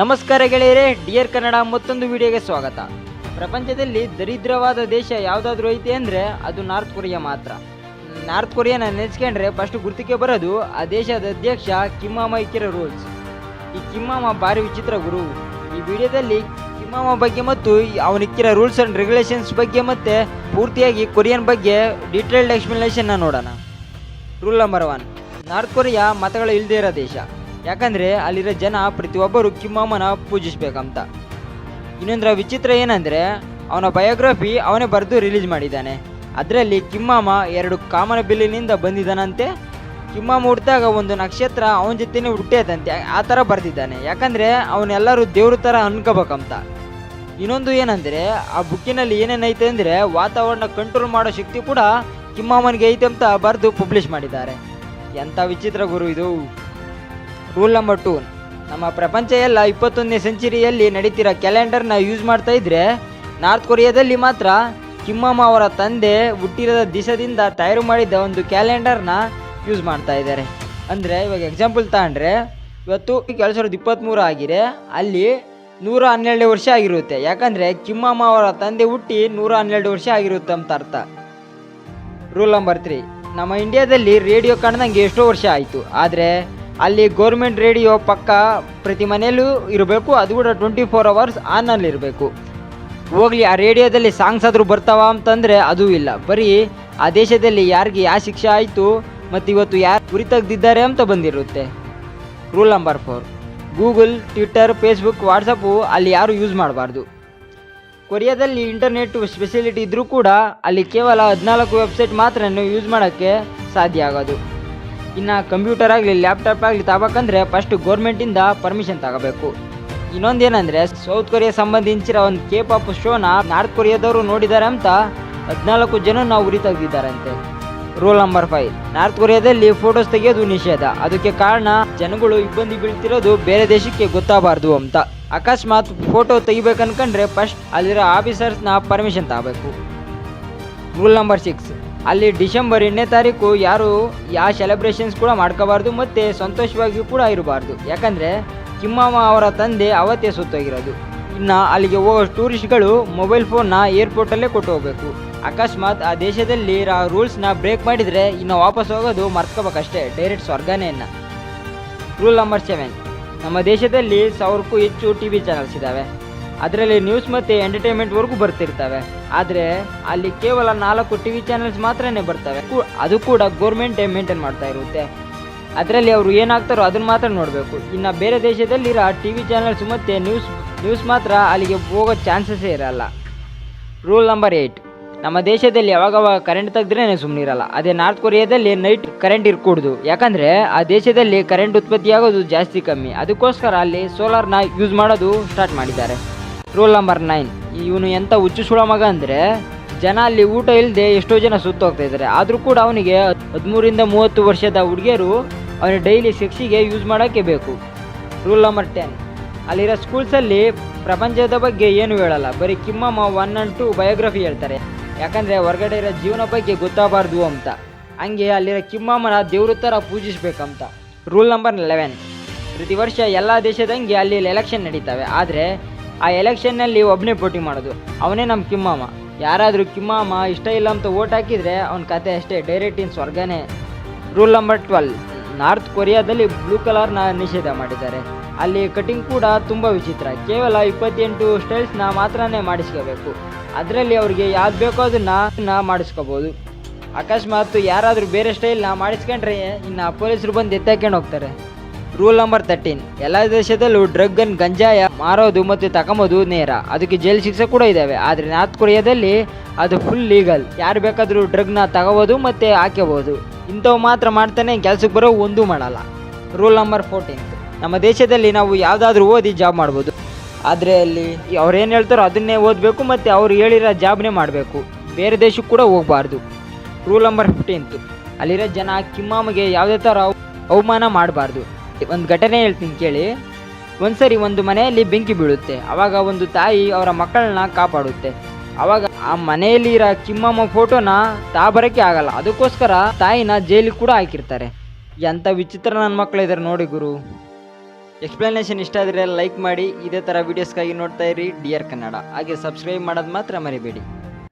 ನಮಸ್ಕಾರ ಗೆಳೆಯರೇ, ಡಿಯರ್ ಕನ್ನಡ, ಮತ್ತೊಂದು ವಿಡಿಯೋಗೆ ಸ್ವಾಗತ. ಪ್ರಪಂಚದಲ್ಲಿ ದರಿದ್ರವಾದ ದೇಶ ಯಾವುದಾದ್ರೂ ಐತೆ ಅಂದರೆ ಅದು ನಾರ್ತ್ ಕೊರಿಯಾ ಮಾತ್ರ. ನಾರ್ತ್ ಕೊರಿಯಾನ ನೆನೆಸ್ಕೊಂಡ್ರೆ ಫಸ್ಟ್ ಗುರ್ತಿಗೆ ಬರೋದು ಆ ದೇಶದ ಅಧ್ಯಕ್ಷ ಕಿಮ್ಮಾಮ ಇಕ್ಕಿರೋ ರೂಲ್ಸ್ ಈ ಕಿಮ್ಮಾಮ ಭಾರಿ ವಿಚಿತ್ರ ಗುರು. ಈ ವಿಡಿಯೋದಲ್ಲಿ ಕಿಮ್ಮಾಮ ಬಗ್ಗೆ ಮತ್ತು ಅವನಿಕ್ಕಿರ ರೂಲ್ಸ್ ಆ್ಯಂಡ್ ರೆಗ್ಯುಲೇಷನ್ಸ್ ಬಗ್ಗೆ ಮತ್ತು ಪೂರ್ತಿಯಾಗಿ ಕೊರಿಯನ್ ಬಗ್ಗೆ ಡೀಟೇಲ್ಡ್ ಎಕ್ಸ್ಪ್ಲನೇಷನ್ನ ನೋಡೋಣ. Rule number one north Korea ಮತಗಳು ಇಲ್ಲದೇ ಇರೋ ದೇಶ. ಯಾಕಂದರೆ ಅಲ್ಲಿರೋ ಜನ ಪ್ರತಿಯೊಬ್ಬರು ಕಿಮ್ಮಮ್ಮನ ಪೂಜಿಸ್ಬೇಕಂತ. ಇನ್ನೊಂದರ ವಿಚಿತ್ರ ಏನಂದರೆ, ಅವನ ಬಯೋಗ್ರಫಿ ಅವನೇ ಬರೆದು ರಿಲೀಸ್ ಮಾಡಿದ್ದಾನೆ. ಅದರಲ್ಲಿ ಕಿಮ್ಮಮ್ಮ ಎರಡು ಕಾಮನ ಬಿಲ್ಲಿನಿಂದ ಬಂದಿದ್ದಾನಂತೆ. ಕಿಮ್ಮಮ್ಮ ಹುಟ್ಟಿದಾಗ ಒಂದು ನಕ್ಷತ್ರ ಅವನ ಜೊತೆನೇ ಹುಟ್ಟೇತಂತೆ, ಆ ಥರ ಬರೆದಿದ್ದಾನೆ. ಯಾಕಂದರೆ ಅವನ್ನೆಲ್ಲರೂ ದೇವ್ರ ಥರ ಅನ್ಕೋಬೇಕಂತ. ಇನ್ನೊಂದು ಏನಂದರೆ, ಆ ಬುಕ್ಕಿನಲ್ಲಿ ಏನೇನೈತೆ ಅಂದರೆ, ವಾತಾವರಣ ಕಂಟ್ರೋಲ್ ಮಾಡೋ ಶಕ್ತಿ ಕೂಡ ಕಿಮ್ಮಮ್ಮನಿಗೆ ಐತೆ ಅಂತ ಬರೆದು ಪಬ್ಲಿಷ್ ಮಾಡಿದ್ದಾರೆ. ಎಂಥ ವಿಚಿತ್ರ ಗುರು ಇದು. ರೂಲ್ ನಂಬರ್ ಟೂ ನಮ್ಮ ಪ್ರಪಂಚ ಎಲ್ಲ ಇಪ್ಪತ್ತೊಂದನೇ ಸೆಂಚುರಿಯಲ್ಲಿ ನಡೀತಿರೋ ಕ್ಯಾಲೆಂಡರ್ನ ಯೂಸ್ ಮಾಡ್ತಾ ಇದ್ರೆ ನಾರ್ತ್ ಕೊರಿಯಾದಲ್ಲಿ ಮಾತ್ರ ಕಿಮ್ಮಮ್ಮ ಅವರ ತಂದೆ ಹುಟ್ಟಿರದ ದಿಸದಿಂದ ತಯಾರು ಮಾಡಿದ್ದ ಒಂದು ಕ್ಯಾಲೆಂಡರ್ನ ಯೂಸ್ ಮಾಡ್ತಾ ಇದ್ದಾರೆ. ಅಂದರೆ ಇವಾಗ ಎಕ್ಸಾಂಪಲ್ ತಗೊಂಡ್ರೆ, ಇವತ್ತು ಎರಡು ಸಾವಿರದ ಇಪ್ಪತ್ತ್ಮೂರು ಆಗಿದೆ, ಅಲ್ಲಿ ನೂರ ಹನ್ನೆರಡು ವರ್ಷ ಆಗಿರುತ್ತೆ. ಯಾಕಂದರೆ ಕಿಮ್ಮಮ್ಮ ಅವರ ತಂದೆ ಹುಟ್ಟಿ ನೂರ ಹನ್ನೆರಡು ವರ್ಷ ಆಗಿರುತ್ತೆ ಅಂತ ಅರ್ಥ. ರೂಲ್ ನಂಬರ್ ತ್ರೀ ನಮ್ಮ ಇಂಡಿಯಾದಲ್ಲಿ ರೇಡಿಯೋ ಕಾಣ್ದಂಗೆ ಎಷ್ಟೋ ವರ್ಷ ಆಯಿತು. ಆದರೆ ಅಲ್ಲಿ ಗೌರ್ಮೆಂಟ್ ರೇಡಿಯೋ ಪಕ್ಕ ಪ್ರತಿ ಮನೆಯಲ್ಲೂ ಇರಬೇಕು. ಅದು ಕೂಡ ಟ್ವೆಂಟಿ ಫೋರ್ ಅವರ್ಸ್ ಆನಲ್ಲಿ ಇರಬೇಕು. ಹೋಗ್ಲಿ, ಆ ರೇಡಿಯೋದಲ್ಲಿ ಸಾಂಗ್ಸ್ ಆದರೂ ಬರ್ತಾವ ಅಂತಂದರೆ ಅದೂ ಇಲ್ಲ. ಬರೀ ಆ ದೇಶದಲ್ಲಿ ಯಾರಿಗೆ ಯಾವ ಶಿಕ್ಷೆ ಆಯಿತು ಮತ್ತು ಇವತ್ತು ಯಾರು ಗುರಿ ತೆಗೆದಿದ್ದಾರೆ ಅಂತ ಬಂದಿರುತ್ತೆ. Rule number four Google Twitter Facebook WhatsApp ಅಲ್ಲಿ ಯಾರು ಯೂಸ್ ಮಾಡಬಾರ್ದು. ಕೊರಿಯಾದಲ್ಲಿ ಇಂಟರ್ನೆಟ್ ಸ್ಪೆಷಲಿಟಿ ಇದ್ದರೂ ಕೂಡ ಅಲ್ಲಿ ಕೇವಲ ಹದಿನಾಲ್ಕು ವೆಬ್ಸೈಟ್ ಮಾತ್ರ ಯೂಸ್ ಮಾಡೋಕ್ಕೆ ಸಾಧ್ಯ ಆಗೋದು. ಇನ್ನು ಕಂಪ್ಯೂಟರ್ ಆಗಲಿ ಲ್ಯಾಪ್ಟಾಪ್ ಆಗಲಿ ತಗೋಬೇಕಂದ್ರೆ ಫಸ್ಟ್ ಗೋರ್ಮೆಂಟಿಂದ ಪರ್ಮಿಷನ್ ತಗೋಬೇಕು. ಇನ್ನೊಂದೇನಂದರೆ ಸೌತ್ ಕೊರಿಯಾ ಸಂಬಂಧಿಸಿರ ಒಂದು ಕೇಪ್ ಪಾಪ್ ಶೋನ ನಾರ್ತ್ ಕೊರಿಯಾದವರು ನೋಡಿದ್ದಾರೆ ಅಂತ ಹದಿನಾಲ್ಕು ಜನ ನಾವು ಉರಿ ತೆಗೆದಿದ್ದಾರಂತೆ ರೂಲ್ ನಂಬರ್ ಫೈವ್ ನಾರ್ತ್ ಕೊರಿಯಾದಲ್ಲಿ ಫೋಟೋಸ್ ತೆಗೆಯೋದು ನಿಷೇಧ. ಅದಕ್ಕೆ ಕಾರಣ ಜನಗಳು ಇಬ್ಬಂದಿ ಬೀಳ್ತಿರೋದು ಬೇರೆ ದೇಶಕ್ಕೆ ಗೊತ್ತಾಗಬಾರ್ದು ಅಂತ. ಅಕಸ್ಮಾತ್ ಫೋಟೋ ತೆಗಿಬೇಕನ್ಕಂಡ್ರೆ ಫಸ್ಟ್ ಅಲ್ಲಿರೋ ಆಫೀಸರ್ಸ್ನ ಪರ್ಮಿಷನ್ ತಗೋಬೇಕು. ರೂಲ್ ನಂಬರ್ ಸಿಕ್ಸ್ ಅಲ್ಲಿ ಡಿಸೆಂಬರ್ ಎಂಟನೇ ತಾರೀಕು ಯಾರು ಯಾವ ಸೆಲೆಬ್ರೇಷನ್ಸ್ ಕೂಡ ಮಾಡ್ಕೋಬಾರ್ದು ಮತ್ತು ಸಂತೋಷವಾಗಿ ಕೂಡ ಇರಬಾರ್ದು. ಯಾಕಂದರೆ ಕಿಮ್ಮಮ್ಮ ಅವರ ತಂದೆ ಅವತ್ತೇ ಸುತ್ತೋಗಿರೋದು. ಇನ್ನು ಅಲ್ಲಿಗೆ ಹೋಗೋ ಟೂರಿಸ್ಟ್ಗಳು ಮೊಬೈಲ್ ಫೋನ್ನ ಏರ್ಪೋರ್ಟಲ್ಲೇ ಕೊಟ್ಟು ಹೋಗಬೇಕು. ಅಕಸ್ಮಾತ್ ಆ ದೇಶದಲ್ಲಿ ರೂಲ್ಸ್ನ ಬ್ರೇಕ್ ಮಾಡಿದರೆ ಇನ್ನು ವಾಪಸ್ ಹೋಗೋದು ಮರ್ತ್ಕೋಬೇಕಷ್ಟೇ ಡೈರೆಕ್ಟ್ ಸ್ವರ್ಗನೇ ಇನ್ನು. ರೂಲ್ ನಂಬರ್ ಸೆವೆನ್ ನಮ್ಮ ದೇಶದಲ್ಲಿ ಸಾವಿರಕ್ಕೂ ಹೆಚ್ಚು ಟಿ ವಿ ಚಾನಲ್ಸ್ ಇದ್ದಾವೆ ಅದರಲ್ಲಿ ನ್ಯೂಸ್ ಮತ್ತು ಎಂಟರ್ಟೈನ್ಮೆಂಟ್ವರೆಗೂ ಬರ್ತಿರ್ತವೆ. ಆದರೆ, ಅಲ್ಲಿ ಕೇವಲ ನಾಲ್ಕು ಟಿ ವಿ ಚಾನಲ್ಸ್ ಮಾತ್ರನೇ ಬರ್ತವೆ. ಅದು ಕೂಡ ಗೌರ್ಮೆಂಟೇ ಮೇಂಟೈನ್ ಮಾಡ್ತಾ ಇರುತ್ತೆ. ಅದರಲ್ಲಿ ಅವರು ಏನಾಗ್ತಾರೋ ಅದನ್ನು ಮಾತ್ರ ನೋಡಬೇಕು. ಇನ್ನು ಬೇರೆ ದೇಶದಲ್ಲಿರೋ ಟಿ ವಿ ಚಾನೆಲ್ಸ್ ಮತ್ತು ನ್ಯೂಸ್ ನ್ಯೂಸ್ ಮಾತ್ರ ಅಲ್ಲಿಗೆ ಹೋಗೋ ಚಾನ್ಸಸ್ಸೇ ಇರಲ್ಲ. ರೂಲ್ ನಂಬರ್ ಏಯ್ಟ್ ನಮ್ಮ ದೇಶದಲ್ಲಿ ಯಾವಾಗವಾಗ ಕರೆಂಟ್ ತೆಗೆದ್ರೇ ಸುಮ್ಮನಿರಲ್ಲ ಅದೇ ನಾರ್ತ್ ಕೊರಿಯಾದಲ್ಲಿ ನೈಟ್ ಕರೆಂಟ್ ಇರ್ಕೂಡ್ದು. ಯಾಕಂದರೆ, ಆ ದೇಶದಲ್ಲಿ ಕರೆಂಟ್ ಉತ್ಪತ್ತಿಯಾಗೋದು ಜಾಸ್ತಿ ಕಮ್ಮಿ. ಅದಕ್ಕೋಸ್ಕರ ಅಲ್ಲಿ ಸೋಲಾರ್ನ ಯೂಸ್ ಮಾಡೋದು ಸ್ಟಾರ್ಟ್ ಮಾಡಿದ್ದಾರೆ. ರೂಲ್ ನಂಬರ್ ನೈನ್ ಇವನು ಎಂಥ ಹುಚ್ಚು ಸುಳ ಮಗ ಅಂದರೆ, ಜನ ಅಲ್ಲಿ ಊಟ ಇಲ್ಲದೆ ಎಷ್ಟೋ ಜನ ಸುತ್ತೋಗ್ತಾ ಇದ್ದಾರೆ ಆದರೂ ಕೂಡ ಅವನಿಗೆ ಹದಿಮೂರಿಂದ ಮೂವತ್ತು ವರ್ಷದ ಹುಡುಗಿಯರು ಅವನ ಡೈಲಿ ಸೆಕ್ಸಿಗೆ ಯೂಸ್ ಮಾಡೋಕ್ಕೆ ಬೇಕು. ರೂಲ್ ನಂಬರ್ ಟೆನ್ ಅಲ್ಲಿರೋ ಸ್ಕೂಲ್ಸಲ್ಲಿ ಪ್ರಪಂಚದ ಬಗ್ಗೆ ಏನು ಹೇಳಲ್ಲ. ಬರೀ ಕಿಮ್ಮಮ್ಮ ಒನ್ ಆ್ಯಂಡ್ ಟು ಬಯೋಗ್ರಫಿ ಹೇಳ್ತಾರೆ. ಯಾಕಂದರೆ ಹೊರಗಡೆ ಇರೋ ಜೀವನ ಬಗ್ಗೆ ಗೊತ್ತಾಗಬಾರ್ದು ಅಂತ. ಹಂಗೆ ಅಲ್ಲಿರೋ ಕಿಮ್ಮಮ್ಮನ ದೇವ್ರ ಥರ ಪೂಜಿಸ್ಬೇಕಂತ. ರೂಲ್ ನಂಬರ್ ಲೆವೆನ್ ಪ್ರತಿ ವರ್ಷ ಎಲ್ಲ ದೇಶದಂಗೆ ಅಲ್ಲಿ ಎಲೆಕ್ಷನ್ ನಡೀತವೆ. ಆದರೆ ಆ ಎಲೆಕ್ಷನ್ನಲ್ಲಿ ಒಬ್ಬನೇ ಪೋಟಿ ಮಾಡೋದು. ಅವನೇ ನಮ್ಮ ಕಿಮ್ಮಾಮ ಯಾರಾದರೂ ಕಿಮ್ಮಮ್ಮ, ಇಷ್ಟ ಇಲ್ಲ ಅಂತ ಓಟ್ ಹಾಕಿದರೆ ಅವನ ಕತೆ ಅಷ್ಟೇ. ಡೈರೆಕ್ಟ್ ಇನ್ ಸ್ವರ್ಗನೇ. ರೂಲ್ ನಂಬರ್ ಟ್ವೆಲ್ ನಾರ್ತ್ ಕೊರಿಯಾದಲ್ಲಿ ಬ್ಲೂ ಕಲರ್ನ ನಿಷೇಧ ಮಾಡಿದ್ದಾರೆ. ಅಲ್ಲಿ ಕಟಿಂಗ್ ಕೂಡ ತುಂಬ ವಿಚಿತ್ರ. ಕೇವಲ ಇಪ್ಪತ್ತೆಂಟು ಸ್ಟೈಲ್ಸ್ನ ಮಾತ್ರನೇ ಮಾಡಿಸ್ಕೋಬೇಕು. ಅದರಲ್ಲಿ ಅವ್ರಿಗೆ ಯಾವ್ದು ಬೇಕೋ ಅದನ್ನ ಮಾಡಿಸ್ಕೋಬೋದು. ಅಕಸ್ಮಾತ್ ಯಾರಾದರೂ ಬೇರೆ ಸ್ಟೈಲ್ನ ಮಾಡಿಸ್ಕೊಂಡ್ರೆ ಇನ್ನು ಪೊಲೀಸರು ಬಂದು ಎತ್ತಾಕೊಂಡು ಹೋಗ್ತಾರೆ. ರೂಲ್ ನಂಬರ್ ತರ್ಟೀನ್ ಎಲ್ಲ ದೇಶದಲ್ಲೂ ಡ್ರಗ್ ಅನ್ ಗಂಜಾಯ ಮಾರೋದು ಮತ್ತು ತಗೊಂಬೋದು ನೇರ. ಅದಕ್ಕೆ ಜೈಲ್ ಶಿಕ್ಷೆ ಕೂಡ ಇದ್ದಾವೆ ಆದರೆ ನಾರ್ತ್ ಕೊರಿಯಾದಲ್ಲಿ ಅದು ಫುಲ್ ಲೀಗಲ್ ಯಾರು ಬೇಕಾದರೂ ಡ್ರಗ್ನ ತಗೋಬೋದು ಮತ್ತು ಹಾಕ್ಕೋಬೋದು ಇಂಥವು ಮಾತ್ರ ಮಾಡ್ತಾನೆ ಕೆಲಸಕ್ಕೆ ಬರೋ ಒಂದೂ ಮಾಡಲ್ಲ. ರೂಲ್ ನಂಬರ್ ಫೋರ್ಟೀನ್ ನಮ್ಮ ದೇಶದಲ್ಲಿ ನಾವು ಯಾವುದಾದ್ರೂ ಓದಿ ಜಾಬ್ ಮಾಡ್ಬೋದು. ಆದರೆ ಅಲ್ಲಿ ಅವ್ರೇನು ಹೇಳ್ತಾರೋ ಅದನ್ನೇ ಓದಬೇಕು ಮತ್ತು ಅವ್ರು ಹೇಳಿರೋ ಜಾಬ್ನೇ ಮಾಡಬೇಕು. ಬೇರೆ ದೇಶಕ್ಕೆ ಕೂಡ ಹೋಗಬಾರ್ದು. ರೂಲ್ ನಂಬರ್ ಫಿಫ್ಟೀನ್ತು ಅಲ್ಲಿರೋ ಜನ ಕಿಮ್ಮಾಮಗೆ ಯಾವುದೇ ಥರ ಅವಮಾನ ಮಾಡಬಾರ್ದು. ಒಂದು ಘಟನೆ ಹೇಳ್ತೀನಿ ಕೇಳಿ. ಒಂದ್ಸರಿ ಒಂದು ಮನೆಯಲ್ಲಿ ಬೆಂಕಿ ಬೀಳುತ್ತೆ. ಅವಾಗ ಒಂದು ತಾಯಿ ಅವರ ಮಕ್ಕಳನ್ನ ಕಾಪಾಡುತ್ತೆ. ಅವಾಗ ಆ ಮನೆಯಲ್ಲಿ ಇರೋ ಕಿಮ್ಮಮ್ಮ ಫೋಟೋನ ತಾ ಬರೋಕ್ಕೆ ಆಗಲ್ಲ. ಅದಕ್ಕೋಸ್ಕರ ತಾಯಿನ ಜೈಲಿಗೆ ಕೂಡ ಹಾಕಿರ್ತಾರೆ. ಎಂಥ ವಿಚಿತ್ರ ನನ್ನ ಮಕ್ಕಳಿದ್ದಾರೆ ನೋಡಿ ಗುರು. ಎಕ್ಸ್ಪ್ಲನೇಷನ್ ಇಷ್ಟ ಆದರೆ ಲೈಕ್ ಮಾಡಿ. ಇದೇ ಥರ ವೀಡಿಯೋಸ್ಗಾಗಿ ನೋಡ್ತಾ ಇರಿ. ಡಿಯರ್ ಕನ್ನಡ ಹಾಗೆ ಸಬ್ಸ್ಕ್ರೈಬ್ ಮಾಡೋದು ಮಾತ್ರ ಮರಿಬೇಡಿ.